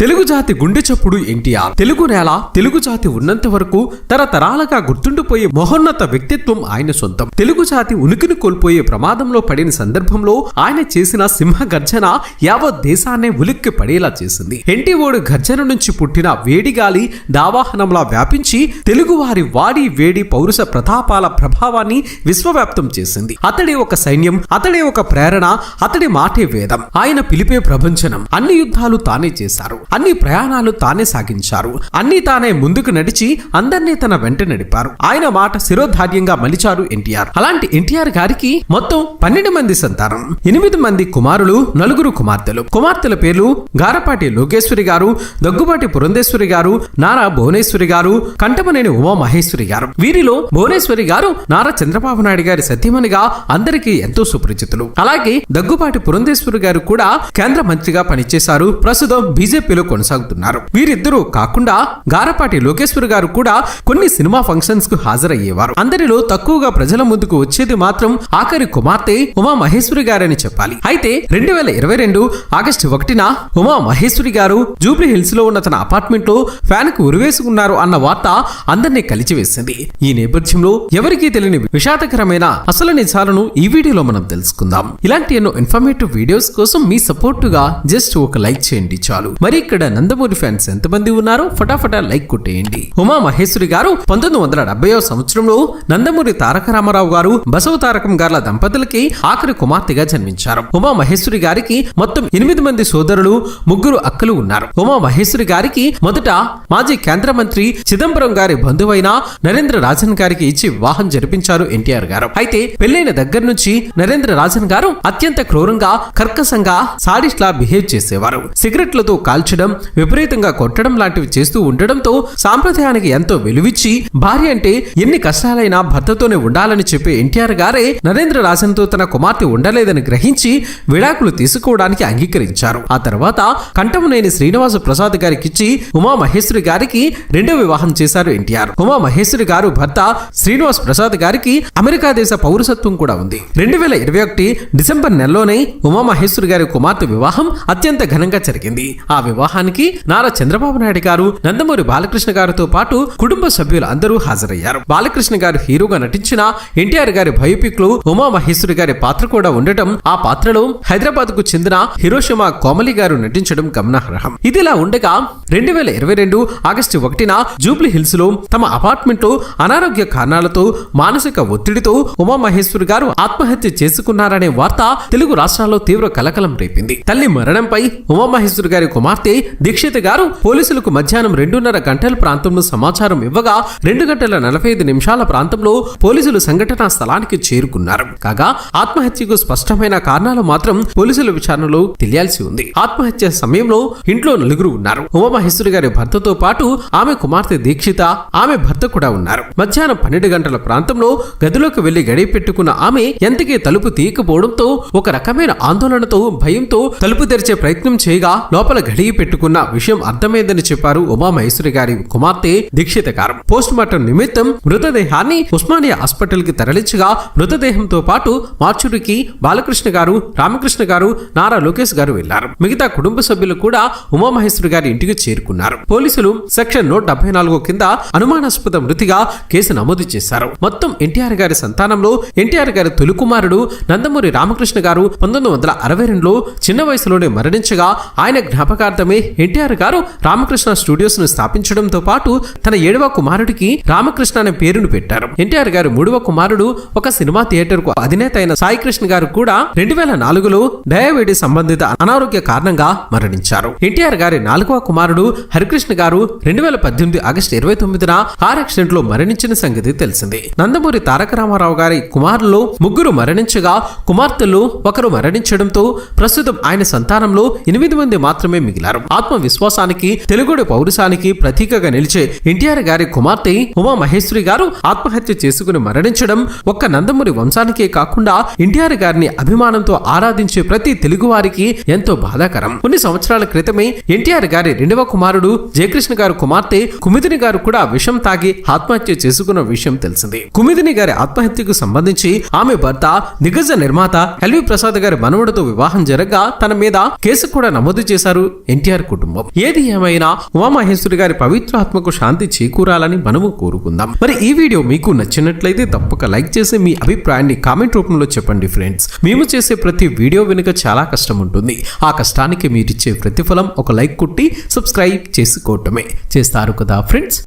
తెలుగు జాతి గుండె చప్పుడు ఎన్టీఆర్. తెలుగు నేల తెలుగు జాతి ఉన్నంత వరకు తరతరాలుగా గుర్తుండిపోయే మహోన్నత వ్యక్తిత్వం ఆయన సొంతం. తెలుగు జాతి ఉనికిని కోల్పోయే ప్రమాదంలో పడిన సందర్భంలో ఆయన చేసిన సింహ గర్జన యావత్ దేశాన్నే ఉలిక్కి పడేలా చేసింది. ఎన్టీఓడు గర్జన నుంచి పుట్టిన వేడిగాలి దావాహనంలా వ్యాపించి తెలుగువారి వాడి వేడి పౌరుష ప్రతాపాల ప్రభావాన్ని విశ్వవ్యాప్తం చేసింది. అతడే ఒక సైన్యం అతడే ఒక ప్రేరణ అతడి మాటే వేదం. ఆయన పిలిపే ప్రపంచనం అన్ని యుద్ధాలు తానే చేశారు. అన్ని ప్రయాణాలు తానే సాగించారు. అన్ని తానే ముందుకు నడిచి అందరినీ తన వెంట నడిపారు. ఆయన మాట శిరోధార్యంగా మలిచారు ఎన్టీఆర్. అలాంటి ఎన్టీఆర్ గారికి మొత్తం పన్నెండు మంది సంతానం ఎనిమిది మంది కుమారులు నలుగురు కుమార్తెలు. కుమార్తెల పేర్లు గారపాటి లోకేశ్వరి గారు దగ్గుబాటి పురంధేశ్వరి గారు నారా భువనేశ్వరి గారు కంటమనేని ఉమా మహేశ్వరి గారు. వీరిలో భువనేశ్వరి గారు నారా చంద్రబాబు నాయుడు గారి సతీమణిగా అందరికీ ఎంతో సుపరిచితులు. అలాగే దగ్గుబాటి పురంధేశ్వరి గారు కూడా కేంద్ర మంత్రిగా పనిచేశారు. ప్రస్తుతం బీజేపీ బీజేపీలో కొనసాగుతున్నారు. వీరిద్దరూ కాకుండా గారపాటి లోకేశ్వర్ గారు కూడా కొన్ని సినిమా ఫంక్షన్స్కు హాజరయ్యేవారు. అందరిలో తక్కువగా ప్రజల ముందుకు వచ్చేది మాత్రం ఆఖరి కుమార్తె ఉమా మహేశ్వరి గారని చెప్పాలి. అయితే రెండు వేల ఇరవై రెండు ఆగస్టు ఒకటిన ఉమా మహేశ్వరి గారు జూబ్లీ హిల్స్లో ఉన్న తన అపార్ట్మెంట్లో ఫ్యాన్కు ఉరివేసుకున్నారు అన్న వార్త అందరినీ కలిచివేసింది. ఈ నేపథ్యంలో ఎవరికీ తెలియని విషాదకరమైన అసలు నిజాలను ఈ వీడియోలో మనం తెలుసుకుందాం. ఇలాంటి ఎన్నో ఇన్ఫర్మేటివ్ వీడియోస్ కోసం మీ సపోర్టుగా జస్ట్ ఒక లైక్ చేయండి చాలు. మరి ఇక్కడ నందమూరి ఫ్యాన్స్ ఎంతమంది ఉన్నారో ఫటాఫటా లైక్ కొట్టేయండి. ఉమా మహేశ్వరి గారు పంతొమ్మిది వందల డెబ్బైవ సంవత్సరంలో నందమూరి తారక రామారావు గారు బసవ తారకం గార్ల దంపతులకి ఆఖరి కుమార్తెగా జన్మించారు. ఉమా మహేశ్వరి గారికి మొత్తం ఎనిమిది మంది సోదరులు ముగ్గురు అక్కలు ఉన్నారు. ఉమా మహేశ్వరి గారికి మొదట మాజీ కేంద్ర మంత్రి చిదంబరం గారి బంధువైన నరేంద్ర రాజన్ గారికి ఇచ్చి వివాహం జరిపించారు ఎన్టీఆర్ గారు. అయితే పెళ్ళైన దగ్గర నుంచి నరేంద్ర రాజన్ గారు అత్యంత క్రూరంగా కర్కశంగా సాడిస్ట్ లా బిహేవ్ చేసేవారు. సిగరెట్లతో కాల్చడం విపరీతంగా కొట్టడం లాంటివి చేస్తూ ఉండడంతో సాంప్రదాయానికి ఎంతో విలువిచ్చి భార్య అంటే ఎన్ని కష్టాలైనా భర్తతోనే ఉండాలని చెప్పే ఎన్టీఆర్ గారే నరేంద్ర రాజన్తో తన కుమార్తె ఉండలేదని గ్రహించి విడాకులు తీసుకోవడానికి అంగీకరించారు. ఆ తర్వాత కంఠమునేని శ్రీనివాస ప్రసాద్ గారికిచ్చి ఉమా మహేశ్వరి గారికి రెండో వివాహం చేశారు ఎన్టీఆర్. ఉమా మహేశ్వరి గారు భర్త శ్రీనివాస్ ప్రసాద్ గారికి అమెరికా దేశ పౌరసత్వం కూడా ఉంది. రెండు వేల ఇరవై ఒకటి డిసెంబర్ నెలలోనే ఉమా మహేశ్వరి గారి కుమార్తె వివాహం అత్యంత ఘనంగా జరిగింది. ఆ వివాహం వివాహానికి నారా చంద్రబాబు నాయుడు గారు నందమూరి బాలకృష్ణ గారితో పాటు కుటుంబ సభ్యులు అందరూ హాజరయ్యారు. బాలకృష్ణ గారు హీరోగా నటించిన ఎన్టీఆర్ గారి బయోపిక్లో ఉమా మహేశ్వరి గారి పాత్ర కూడా ఉండటం ఆ పాత్రలో హైదరాబాద్కు చెందిన హిరోషిమా కోమలి గారు నటించడం గమనార్హం. ఇదిలా ఉండగా రెండు వేల ఇరవై రెండు ఆగస్టు ఒకటిన జూబ్లీ హిల్స్లో తమ అపార్ట్మెంట్లో అనారోగ్య కారణాలతో మానసిక ఒత్తిడితో ఉమా మహేశ్వరి గారు ఆత్మహత్య చేసుకున్నారనే వార్త తెలుగు రాష్ట్రాల్లో తీవ్ర కలకలం రేపింది. తల్లి మరణంపై ఉమామహేశ్వరి గారి కుమార్తె దీక్షిత్ గారు పోలీసులకు మధ్యాహ్నం రెండున్నర గంటల ప్రాంతంలో సమాచారం ఇవ్వగా రెండు గంటల నలభై ఐదు నిమిషాల ప్రాంతంలో పోలీసులు సంఘటనా స్థలానికి చేరుకున్నారు. కాగా ఆత్మహత్యకు స్పష్టమైన కారణాలు మాత్రం పోలీసుల విచారణలో తెలియాల్సి ఉంది. ఆత్మహత్య సమయంలో ఇంట్లో నలుగురు ఉన్నారు. ఉమామహేశ్వరి గారి భర్తతో పాటు ఆమె కుమార్తె దీక్షిత ఆమె భర్త కూడా ఉన్నారు. మధ్యాహ్నం పన్నెండు గంటల ప్రాంతంలో గదిలోకి వెళ్ళి గడియ పెట్టుకున్న ఆమె ఎంతకీ తలుపు తీయకపోవడంతో ఒక రకమైన ఆందోళనతో భయంతో తలుపు తెరిచే ప్రయత్నం చేయగా లోపల గడియ పెట్టుకున్న విషయం అర్థమైందని చెప్పారు ఉమామహేశ్వరి గారి కుమార్తె దీక్షిత గారు పోస్ట్ మార్టం నిమిత్తం మృతదేహాన్ని ఉస్మానియా హాస్పిటల్కి తరలించగా మృతదేహంతో పాటు మార్చురికి బాలకృష్ణ గారు రామకృష్ణ గారు నారా లోకేష్ గారు వెళ్ళారు. మిగతా కుటుంబ సభ్యులు కూడా ఉమామహేశ్వరి గారి ఇంటికి చేరుకున్నారు. పోలీసులు సెక్షన్ నూట డెబ్బై నాలుగు కింద అనుమానాస్పద మృతిగా కేసు నమోదు చేశారు. మొత్తం ఎన్టీఆర్ గారి సంతానంలో ఎన్టీఆర్ గారి తొలి కుమారుడు నందమూరి రామకృష్ణ గారు పంతొమ్మిది వందల అరవై రెండులో చిన్న వయసులోనే మరణించగా ఆయన జ్ఞాపకార్థం జ్ఞాపకార్థమే ఎన్టీఆర్ గారు రామకృష్ణ స్టూడియోస్ను స్థాపించడంతో పాటు తన ఏడవ కుమారుడికి రామకృష్ణ అనే పేరును పెట్టారు. ఎన్టీఆర్ గారు మూడవ కుమారుడు ఒక సినిమా థియేటర్కు అధినేత అయిన సాయి కృష్ణ గారు కూడా రెండు వేల నాలుగులో డయాబెటీస్ సంబంధిత అనారోగ్య కారణంగా మరణించారు. ఎన్టీఆర్ గారి నాలుగవ కుమారుడు హరికృష్ణ గారు రెండు వేల పద్దెనిమిది ఆగస్టు ఇరవై తొమ్మిదిన కార్ యాక్సిడెంట్లో మరణించిన సంగతి తెలిసింది. నందమూరి తారక రామారావు గారి కుమారులు ముగ్గురు మరణించగా కుమార్తెలు ఒకరు మరణించడంతో ప్రస్తుతం ఆయన సంతానంలో ఎనిమిది మంది మాత్రమే మిగిలారు. ఆత్మవిశ్వాసానికి తెలుగుడి పౌరుషానికి ప్రతీకగా నిలిచే ఎన్టీఆర్ గారి కుమార్తె ఉమా మహేశ్వరి గారు ఆత్మహత్య చేసుకుని మరణించడం ఒక్క నందమూరి వంశానికే కాకుండా ఎన్టీఆర్ గారిని అభిమానంతో ఆరాధించే ప్రతి తెలుగు వారికి ఎంతో బాధాకరం. కొన్ని సంవత్సరాల క్రితమే ఎన్టీఆర్ గారి రెండవ కుమారుడు జయకృష్ణ గారు కుమార్తె కుమిదిని గారు కూడా విషం తాగి ఆత్మహత్య చేసుకున్న విషయం తెలిసింది. కుమిదిని గారి ఆత్మహత్యకు సంబంధించి ఆమె భర్త దిగ్గజ నిర్మాత ఎల్వి ప్రసాద్ గారి మనవడితో వివాహం జరగగా తన మీద కేసు కూడా నమోదు చేశారు ఎన్టీఆర్ ఎన్టీఆర్ కుటుంబం. ఏది ఏమైనా ఉమామహేశ్వరి గారి పవిత్రాత్మకు శాంతి చేకూరాలని మనము కోరుకుందాం. మరి ఈ వీడియో మీకు నచ్చినట్లయితే తప్పక లైక్ చేసి మీ అభిప్రాయాన్ని కామెంట్ రూపంలో చెప్పండి ఫ్రెండ్స్. మేము చేసే ప్రతి వీడియో వెనుక చాలా కష్టం ఉంటుంది. ఆ కష్టానికి మీరిచ్చే ప్రతిఫలం ఒక లైక్ కుట్టి సబ్స్క్రైబ్ చేసుకోవటమే. చేస్తారు కదా ఫ్రెండ్స్?